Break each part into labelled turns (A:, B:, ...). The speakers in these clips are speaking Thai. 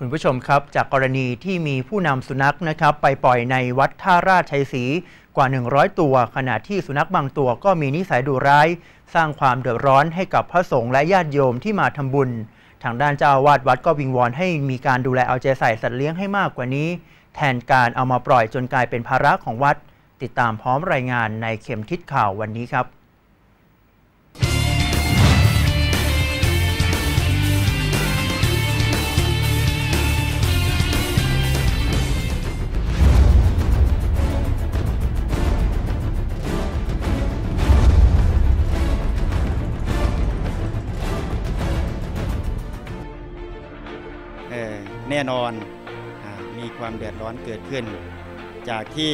A: คุณผู้ชมครับ จากกรณีที่มีผู้นำสุนัขนะครับ ไปปล่อยในวัดท่าราชชัยศรีกว่า 100 ตัว ขณะที่สุนัขบางตัวก็มีนิสัยดุร้าย สร้างความเดือดร้อนให้กับพระสงฆ์และญาติโยมที่มาทำบุญ ทางด้านเจ้าอาวาสวัดก็วิงวอนให้มีการดูแลเอาใจใส่สัตว์เลี้ยงให้มากกว่านี้ แทนการเอามาปล่อยจนกลายเป็นภาระของวัด ติดตามพร้อมรายงานในเข็มทิศข่าววันนี้ครับ
B: แน่นอนอมีความเดือดร้อนเกิดขึ้น จากที่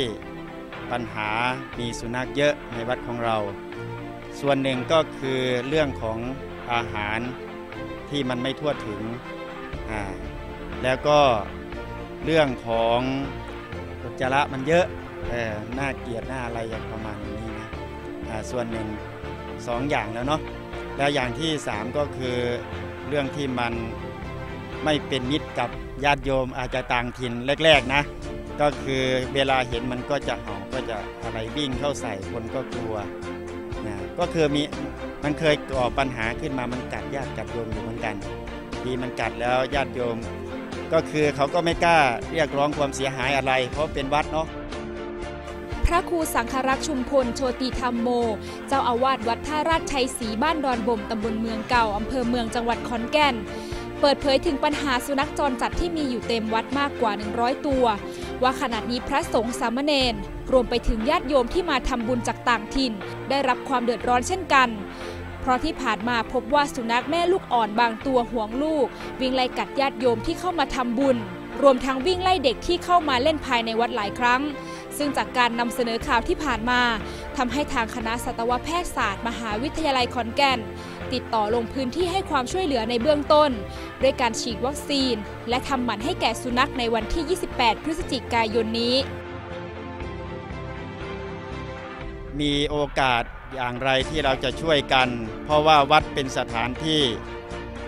B: ปัญหามีสุนัขเยอะในวัดของเรา ส่วนหนึ่งก็คือเรื่องของอาหารที่มันไม่ทั่วถึง แล้วก็เรื่องของอุจจาระมันเยอะเออน่าเกลียดหน่าอะไรอย่างประมาณนี้นะส่วนหนึ่งสองอย่างแล้วเนาะแล้วอย่างที่สามก็คือเรื่องที่มัน ไม่เป็นมิตรกับญาติโยมอาจจะต่างถิ่นแรกๆนะ ก็คือเวลาเห็นมันก็จะเห่าก็จะอะไรวิ่งเข้าใส่คนก็กลัวนะก็คือมีมันเคยก่อปัญหาขึ้นมามันกัดญาติกัดโยมอยู่เหมือนกันทีมันกัดแล้วญาติโยม ก็คือเขาก็ไม่กล้าเรียกร้องความเสียหายอะไร เพราะเป็นวัดเนาะ
C: พระครูสังฆรักษ์ชุมพลโชติธรรมโม เจ้าอาวาสวัดท่าราชชัยศรีบ้านดอนบ่มตำบลเมืองเก่าอำเภอเมืองจังหวัดขอนแก่น เปิดเผยถึงปัญหาสุนัขจรจัดที่มีอยู่เต็มวัดมากกว่า 100 ตัว ว่าขณะนี้พระสงฆ์สามเณรรวมไปถึงญาติโยมที่มาทำบุญจากต่างถิ่น ได้รับความเดือดร้อนเช่นกัน เพราะที่ผ่านมาพบว่าสุนัขแม่ลูกอ่อนบางตัวห่วงลูก วิ่งไล่กัดญาติโยมที่เข้ามาทำบุญ รวมทั้งวิ่งไล่เด็กที่เข้ามาเล่นภายในวัดหลายครั้ง ซึ่งจากการนำเสนอข่าวที่ผ่านมาทำให้ทางคณะสัตวแพทยศาสตร์ มหาวิทยาลัยขอนแก่น ติดต่อลงพื้นที่ให้ความช่วยเหลือในเบื้องต้น ด้วยการฉีดวัคซีน และทำหมันให้แก่สุนัขในวันที่ 28 พฤศจิกายนนี้
B: มีโอกาสอย่างไรที่เราจะช่วยกัน เพราะว่าวัดเป็นสถานที่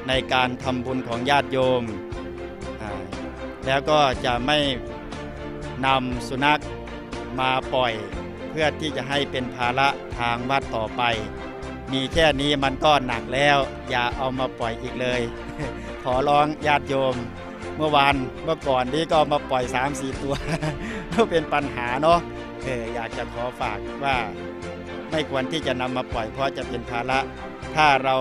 B: ในการทำบุญของญาติโยม แล้วก็จะไม่นำสุนัขมาปล่อย เพื่อที่จะให้เป็นภาระทางวัดต่อไป มีแค่นี้มันก็หนักแล้ว อย่าเอามาปล่อยอีกเลย ขอร้องญาติโยม เมื่อวานเมื่อก่อนนี้ก็มาปล่อย 3-4 ตัวก็เป็นปัญหาเนาะเอออยากจะขอฝากว่าไม่ควรที่จะนำมาปล่อยเพราะจะเป็นภาระ ถ้าเรา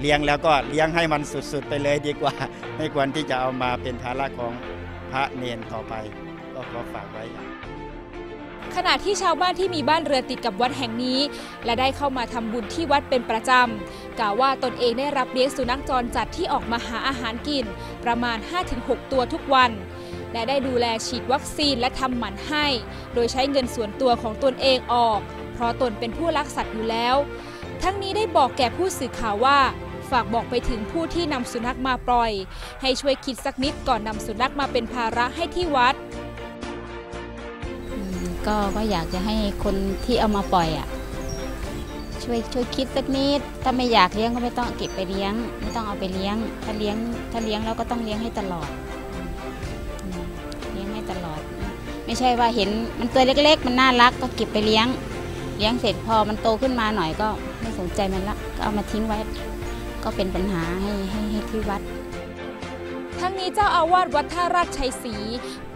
B: เลี้ยงแล้วก็เลี้ยงให้มันสุดๆ ไปเลยดีกว่า ไม่ควรที่จะเอามาเป็นภาระของพระเนนต่อไป ก็ขอฝากไว้
C: ขณะที่ชาวบ้านที่มีบ้านเรือนติดกับวัดแห่งนี้ และได้เข้ามาทำบุญที่วัดเป็นประจำกล่าวว่าตนเองได้รับเลี้ยงสุนัขจรจัดที่ออกมาหาอาหารกิน ประมาณ 5-6 ตัวทุกวัน และได้ดูแลฉีดวัคซีนและทำหมันให้ โดยใช้เงินส่วนตัวของตนเองออก เพราะตนเป็นผู้รักสัตว์อยู่แล้ว ทั้งนี้ได้บอกแก่ผู้สื่อข่าวว่าฝากบอกไปถึงผู้ที่นำสุนัขมาปล่อย ให้ช่วยคิดสักนิดก่อนนำสุนัขมาเป็นภาระให้ที่วัด
D: ก็ก็อยากจะให้คนที่เอามาปล่อยอะช่วยช่วยคิดสักนิด ถ้าไม่อยากเลี้ยงก็ไม่ต้องเก็บไปเลี้ยง ไม่ต้องเอาไปเลี้ยง ถ้าเลี้ยงถ้าเลี้ยงแล้วก็ต้องเลี้ยงให้ตลอด เลี้ยงให้ตลอด ไม่ใช่ว่าเห็นมันตัวเล็ก ๆ มันน่ารักก็เก็บไปเลี้ยง เลี้ยงเสร็จพอมันโตขึ้นมาหน่อยก็ไม่สนใจมันละก็เอามาทิ้งไว้ ก็เป็นปัญหาให้ให้ให้ที่วัด
C: ทั้งนี้เจ้าอาวาสวัดท่าราชชัยศรี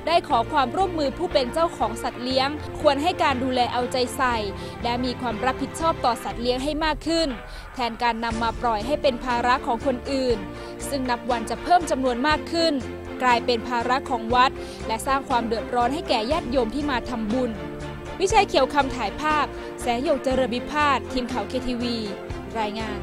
C: ได้ขอความร่วมมือผู้เป็นเจ้าของสัตว์เลี้ยง ควรให้การดูแลเอาใจใส่ และมีความรับผิดชอบต่อสัตว์เลี้ยงให้มากขึ้น แทนการนำมาปล่อยให้เป็นภาระของคนอื่น ซึ่งนับวันจะเพิ่มจำนวนมากขึ้น กลายเป็นภาระของวัด และสร้างความเดือดร้อนให้แก่ญาติโยมที่มาทำบุญ วิชัยเขียวคำถ่ายภาพ แสงหยกเจริญิพาสทีมข่าวเคทีวีรายงาน